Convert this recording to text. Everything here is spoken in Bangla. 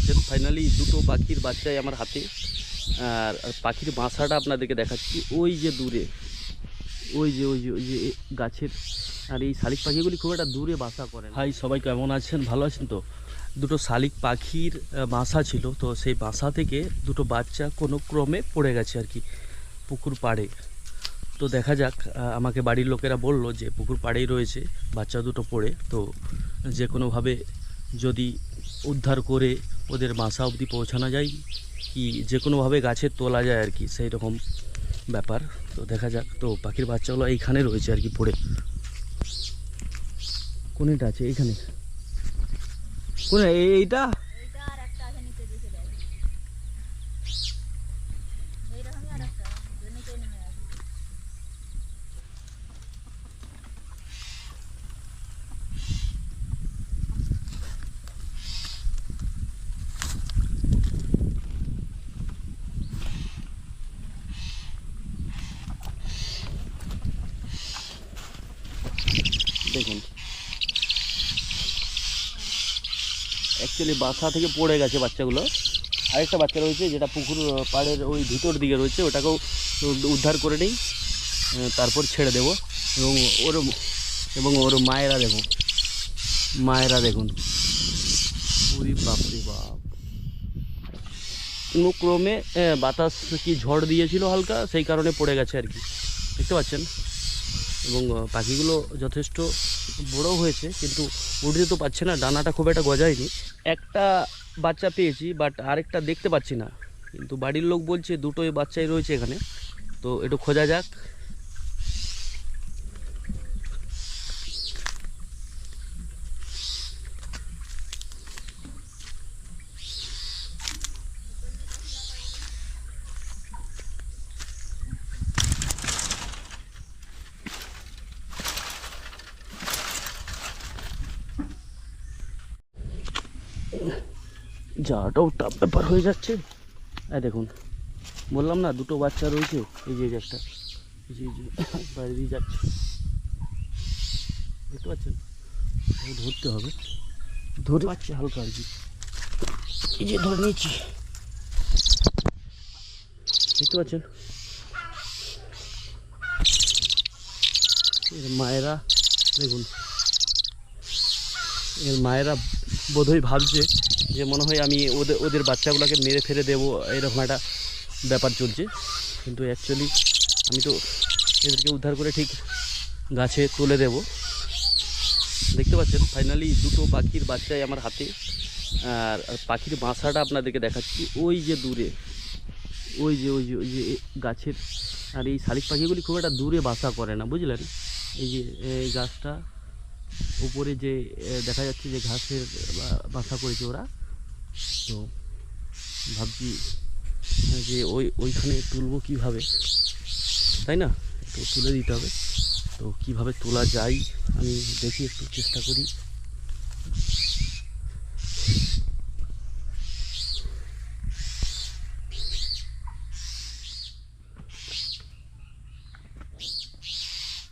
পাচ্ছেন ফাইনালি দুটো পাখির বাচ্চাই আমার হাতে। আর পাখির বাসাটা আপনাদেরকে দেখাচ্ছি। ওই যে দূরে, ওই যে ওই যে ওই যে গাছের। আর এই শালিক পাখিগুলি খুব একটা দূরে বাসা করে হাই, সবাই কেমন আছেন? ভালো আছেন তো? দুটো শালিক পাখির বাসা ছিল। তো সেই বাসা থেকে দুটো বাচ্চা কোনো ক্রমে পড়ে গেছে আর কি, পুকুর পাড়ে। তো দেখা যাক আমাকে বাড়ির লোকেরা বলল যে পুকুর পাড়েই রয়েছে, বাচ্চা দুটো পড়ে। তো যে কোনোভাবে যদি উদ্ধার করে ওদের বাসা অবধি পৌঁছানো যায় কি যে কোনোভাবে গাছে তোলা যায় আর কি, সেই রকম ব্যাপার। তো দেখা যাক, তো পাখির বাচ্চাগুলো এইখানে রয়েছে আর কি পড়ে কোনটা আছে? এইখানে। কোন এই- এইটা এইটা আর একটা আছে নিচে দিয়ে চলে আসবে এইরকমই আর একটা যে নিচে নেমে আসবে দেখুন। অ্যাকচুয়ালি বাসা থেকে পড়ে গেছে বাচ্চাগুলো। আরেকটা বাচ্চা রয়েছে যেটা পুকুর পাড়ের ওই ভিতর দিকে রয়েছে, ওটাকেও উদ্ধার করে নিই। তারপর ছেড়ে দেব। এবং ওর এবং ওর মায়েরা দেখুন। মায়েরা দেখুন। পুরি বাপরে বাপ। কোনো ক্রমে বাতাস কি ঝড় দিয়েছিল হালকা, সেই কারণে পড়ে গেছে আর কি। দেখতে পাচ্ছেন? এবং পাখিগুলো যথেষ্ট বড় হয়েছে, কিন্তু উঠতে তো পারছে না, ডানাটা খুব একটা গজায়নি। একটা বাচ্চা পেয়েছি বাট আরেকটা দেখতে পাচ্ছি না। কিন্তু বাড়ির লোক বলছে, দুটোই বাচ্চাই রয়েছে এখানে। তো একটু খোঁজা যাক। যাওয়াটাও টাফ ব্যাপার হয়ে যাচ্ছে। আর দেখুন, বললাম না, দুটো বাচ্চা রয়েছে, এই যে একটা বাইরে দিয়ে যাচ্ছে। দেখতে পাচ্ছেন? ধরতে হবে। ধরে পাচ্ছে হালকা আর কি। এই যে ধরে নিয়েছি। দেখতে পাচ্ছেন? এর মায়েরা, দেখুন, এর মায়েরা বোধহয় ভাবছে যে মনে হয় আমি ওদের ওদের বাচ্চাগুলোকে মেরে ফেলে দেবো, এরকম একটা ব্যাপার চলছে। কিন্তু অ্যাকচুয়ালি আমি তো এদেরকে উদ্ধার করে ঠিক গাছে তুলে দেব। দেখতে পাচ্ছেন ফাইনালি দুটো পাখির বাচ্চাই আমার হাতে। আর পাখির বাসাটা আপনাদেরকে দেখাচ্ছি। ওই যে দূরে, ওই যে ওই যে ওই যে গাছের, আর এই শালিক পাখিগুলি খুব একটা দূরে বাসা করে না, বুঝলেন? এই যে গাছটা উপরে যে দেখা যাচ্ছে যে ঘাসের বাসা করেছে ওরা। তো ভাবছি যে ওই, ওইখানে তুলবো কীভাবে? তাই না? তো তুলে দিতে হবে। তো কীভাবে তোলা যায় আমি দেখি, একটু চেষ্টা করি।